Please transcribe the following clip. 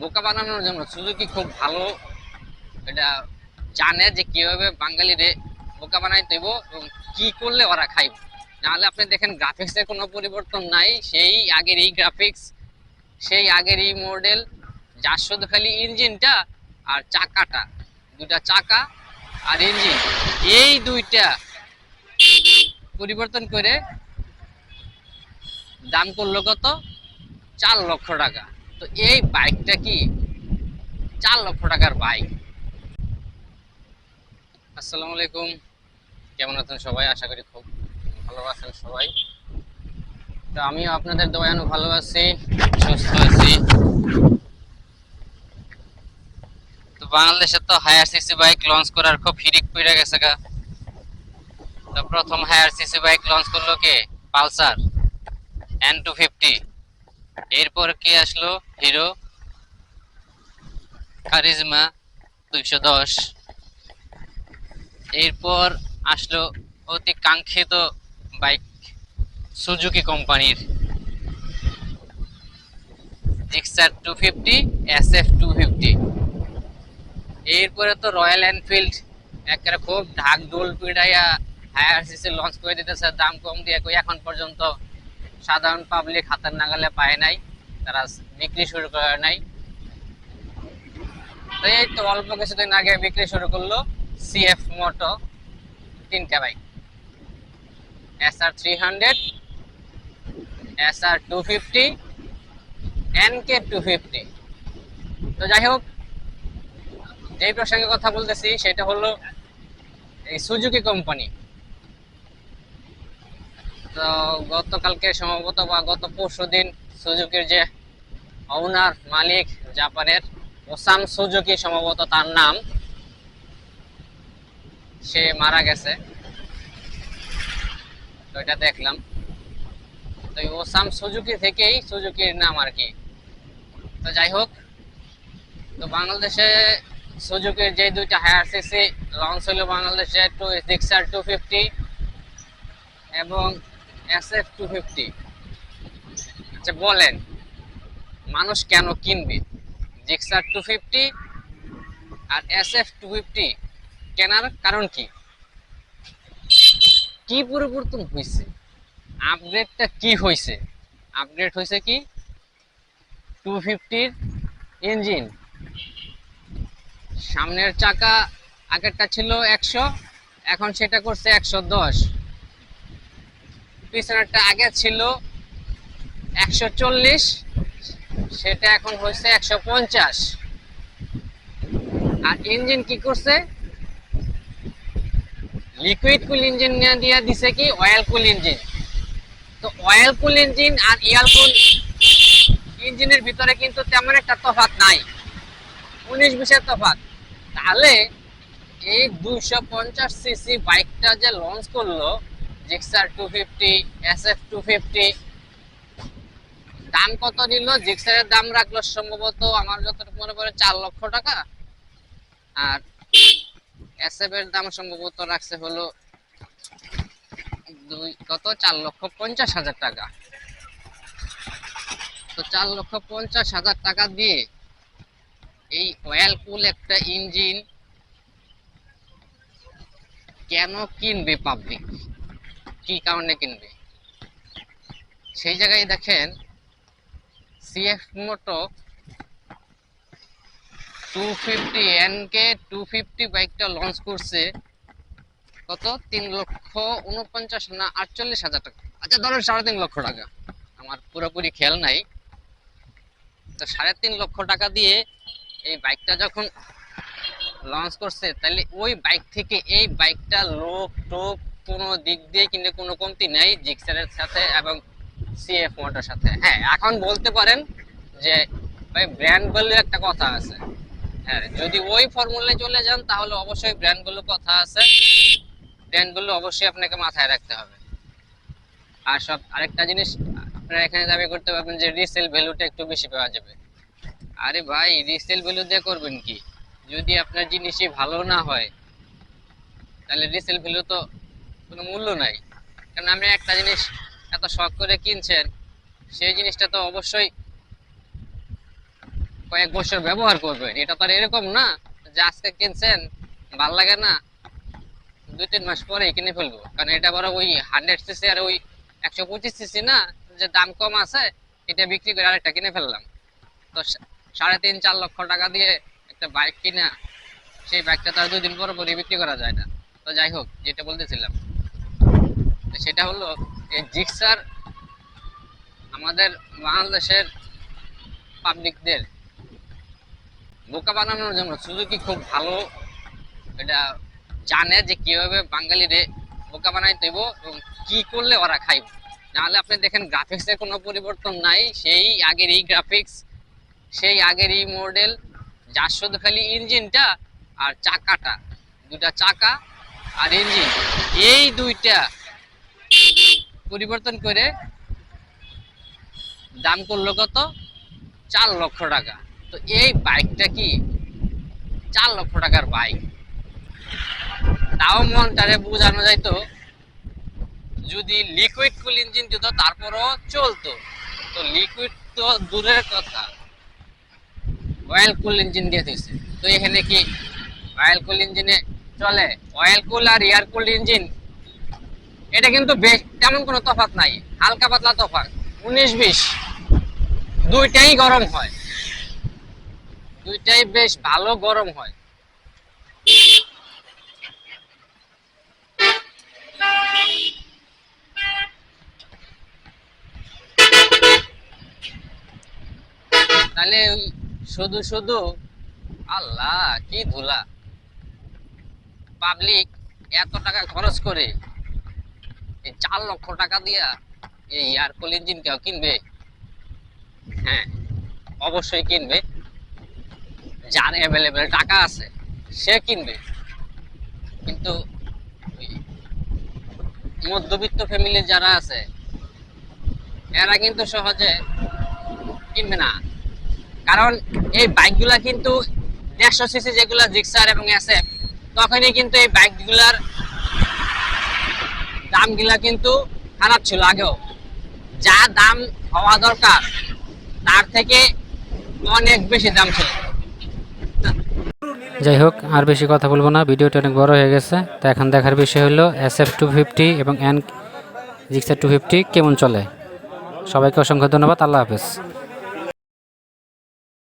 বোকা বানানোর জন্য সুজুকি খুব ভালো। এটা জানে যে কীভাবে বাঙালিরে বোকা বানাই দেব এবং কি করলে ওরা খাইব। নাহলে আপনি দেখেন গ্রাফিক্সের কোনো পরিবর্তন নাই, সেই আগের এই গ্রাফিক্স সেই আগের এই মডেল যার শুধু খালি ইঞ্জিনটা আর চাকাটা দুটা চাকা আর ইঞ্জিন এই দুইটা পরিবর্তন করে দাম করল কত? চার লক্ষ টাকা। তো এই বাইকটা কি চার লক্ষ টাকার বাইক? আসসালামু আলাইকুম। কেমন আছেন সবাই? আশা করি খুব ভালো আছেন সবাই। তো আমিও আপনাদের দয়ানু ভালো আছি, সুস্থ আছি। তো বাংলাদেশে তো হায়ার সিসি বাইক লঞ্চ করার খুব হিরিক পড়ে গেছে গা। তো প্রথম হায়ার সিসি বাইক লঞ্চ করল কে? পালসার এন টু ফিফটি এরপর কে আসলো? হিরো? কারিজমা, দুইশো দশ। এরপর আসলো অতি কাঙ্ক্ষিত বাইক, সুজুকি কোম্পানির। Gixxer two fifty, S F two fifty. এরপরে তো রয়্যাল এনফিল্ড, একেবারে খুব ঢাক ডোল পিড়াইয়া হায়ার সিসি লঞ্চ করে দিতেছে, দাম কম দিয়ে এখন পর্যন্ত। সাধারণ পাবলিক হাতের নাগালে পায় নাই, তারা বিক্রি শুরু করে নাই। তো এই তো অল্প কিছুদিন আগে বিক্রি শুরু করল সিএফ মোটো তিনটা bike S R three hundred S R two fifty N K two fifty তো যাই হোক, যেই প্রসঙ্গে কথা বলতেছি, সেটা হলো এই সুজুকি কোম্পানি তো গতকালকে সম্ভবত বা গত পরশু দিন সুজুকির যে ওনার মালিক, জাপানের ওসাম সুজুকি সম্ভবত তার নাম, সে মারা গেছে। তো দেখলাম। তো ওসাম সুজুকি থেকেই সুজুকির নাম আর কি। তো যাই হোক, তো বাংলাদেশে সুজুকির যে দুইটা হায়ার সিসি লঞ্চ হলো বাংলাদেশে টু জিক্সার টু ফিফটি এবং এস এফ টু ফিফটি আচ্ছা বলেন, মানুষ কেন কিনবে? জিক্সার টু ফিফটি আর এস এফ টু ফিফটি কেনার কারণ কি? কি পরিবর্তন হয়েছে আপগ্রেডটা কি হয়েছে আপগ্রেড হয়েছে কি? টু ফিফটির ইঞ্জিন সামনের চাকা আগেরটা ছিল একশো, এখন সেটা করছে একশো দশ। পিছনেরটা আগে ছিল একশো চল্লিশ, সেটা এখন হয়েছে একশো পঞ্চাশ। আর ইঞ্জিন কি করছে? লিকুইড কুল ইঞ্জিন দিয়ে দিছে কি? Oil cool engine. তো অয়েল কুল ইঞ্জিন আর এয়ার কুল ইঞ্জিনের ভিতরে কিন্তু তেমন একটা তফাৎ নাই। উনিশ বিশের তফাৎ। তাহলে এই দুইশো পঞ্চাশ সিসি বাইকটা যে লঞ্চ করল Gixxer two fifty S F two fifty দাম কত নিল জিক্সারের দাম রাখল সম্ভবত আমার যতটুকু মনে পড়ে চার লক্ষ টাকা। আর এস এফ এর দাম সম্ভবত রাখছে হলো দুই, কত? চার লক্ষ পঞ্চাশ হাজার টাকা। তো চার লক্ষ পঞ্চাশ হাজার টাকা দিয়ে এই অয়েল কুল একটা ইঞ্জিন কেন কিনবে পাবলিক কি কারণে কিনবে? সেই জায়গায় দেখেন CF moto two fifty N K two fifty বাইকটা লঞ্চ করছে কত? তিন লক্ষ উনপঞ্চাশ না আটচল্লিশ হাজার টাকা। আচ্ছা ধরুন সাড়ে তিন লক্ষ টাকা। আমার পুরোপুরি খেয়াল নাই। তো সাড়ে তিন লক্ষ টাকা দিয়ে এই বাইকটা যখন লঞ্চ করছে, তাহলে ওই বাইক থেকে এই বাইকটা লোক টোক কোনো দিক দিয়ে কিন্তু কোনো কমতি নেই জিক্সারের সাথে এবং সিএফ মোটর সাথে। হ্যাঁ এখন বলতে পারেন যে ভাই ব্র্যান্ড ভ্যালু একটা কথা আছে। হ্যাঁ যদি ওই ফর্মুলায় চলে যান তাহলে অবশ্যই ব্র্যান্ড ভ্যালু কথা আছে। ব্র্যান্ড ভ্যালু অবশ্যই আপনাকে মাথায় রাখতে হবে। আর সব আরেকটা জিনিস, আপনারা এখানে দাবি করতে পারবেন যে রিসেল ভ্যালুটা একটু বেশি পাওয়া যাবে। আরে ভাই রিসেল ভ্যালু দিয়ে করবেন কি? যদি আপনার জিনিসই ভালো না হয়, তাহলে রিসেল ভ্যালু তো কোনো মূল্য নাই। কারণ আপনি একটা জিনিস এত শখ করে কিনছেন, সেই জিনিসটা তো অবশ্যই কয়েক বছর ব্যবহার করবেন। এটা তো আর এরকম না যে আজকে কিনছেন, ভালো লাগে না, দুই তিন মাস পরে কিনে ফেলব। কারণ এটা বড় ওই হান্ড্রেড সিসি আর ওই একশো পঁচিশ সিসি না, যে দাম কম আছে, এটা বিক্রি করে আরেকটা কিনে ফেললাম। তো সাড়ে তিন, চার লক্ষ টাকা দিয়ে একটা বাইক কিনা, সেই বাইকটা তার দুই দিন পর পরই বিক্রি করা যায় না। তো যাই হোক, যেটা বলতেছিলাম। তো সেটা হলো এই জিক্সার আমাদের বাংলাদেশের পাবলিকদের বোকা বানানোর জন্য সুজুকি খুব ভালো এটা জানে যে কীভাবে বাঙালিরে বোকা বানাইতে হইব এবং কী করলে ওরা খাইব। নাহলে আপনি দেখেন গ্রাফিক্সের কোনো পরিবর্তন নাই, সেই আগের এই গ্রাফিক্স সেই আগের এই মডেল যার শুধু খালি ইঞ্জিনটা আর চাকাটা দুটা চাকা আর ইঞ্জিন এই দুইটা পরিবর্তন করে দাম করল কত? চার লক্ষ টাকা। তো এই বাইকটা কি চার লক্ষ টাকার বাইক? তাও মন মনটারে বোঝানো যাইতো, যদি লিকুইড কুল ইঞ্জিন দিত, তারপরও চলতো। তো লিকুইড তো দূরের কথা। অয়েল কুল ইঞ্জিন দিয়ে দিয়েছে তো এখানে কি অয়েল কুল ইঞ্জিনে চলে? অয়েল কুল আর এয়ার কুল ইঞ্জিন এটা কিন্তু তেমন কোনো তফাৎ নাই, হালকা পাতলা তফাৎ, উনিশ বিশ। দুইটাই গরম হয়। দুইটাই বেশ ভালো গরম হয়। তাহলে ওই শুধু শুধু, আল্লাহ, কি ধুলা। পাবলিক এত টাকা খরচ করে এই চার লক্ষ টাকা দিয়া এই এয়ারকুল ইঞ্জিন কেউ কিনবে? হ্যাঁ অবশ্যই কিনবে। যার অ্যাভেলেবেল টাকা আছে, সে কিনবে। কিন্তু মধ্যবিত্ত ফ্যামিলির যারা আছে, এরা কিন্তু সহজে কিনবে না। কারণ এই বাইকগুলা কিন্তু দেড়শো সিসি যেগুলো জিক্সার এবং এসএফ তখনই কিন্তু এই বাইকগুলার দামগুলা কিন্তু খারাপ ছিল আগেও। যা দাম হওয়া দরকার, তার থেকে অনেক বেশি দাম ছিল। যাই হোক, আর বেশি কথা বলব না, ভিডিওটা অনেক বড় হয়ে গেছে। তো এখন দেখার বিষয় হলো এস এফ টু ফিফটি এবং এন জিক্সার টু ফিফটি কেমন চলে? সবাইকে অসংখ্য ধন্যবাদ, আল্লাহ হাফেজ।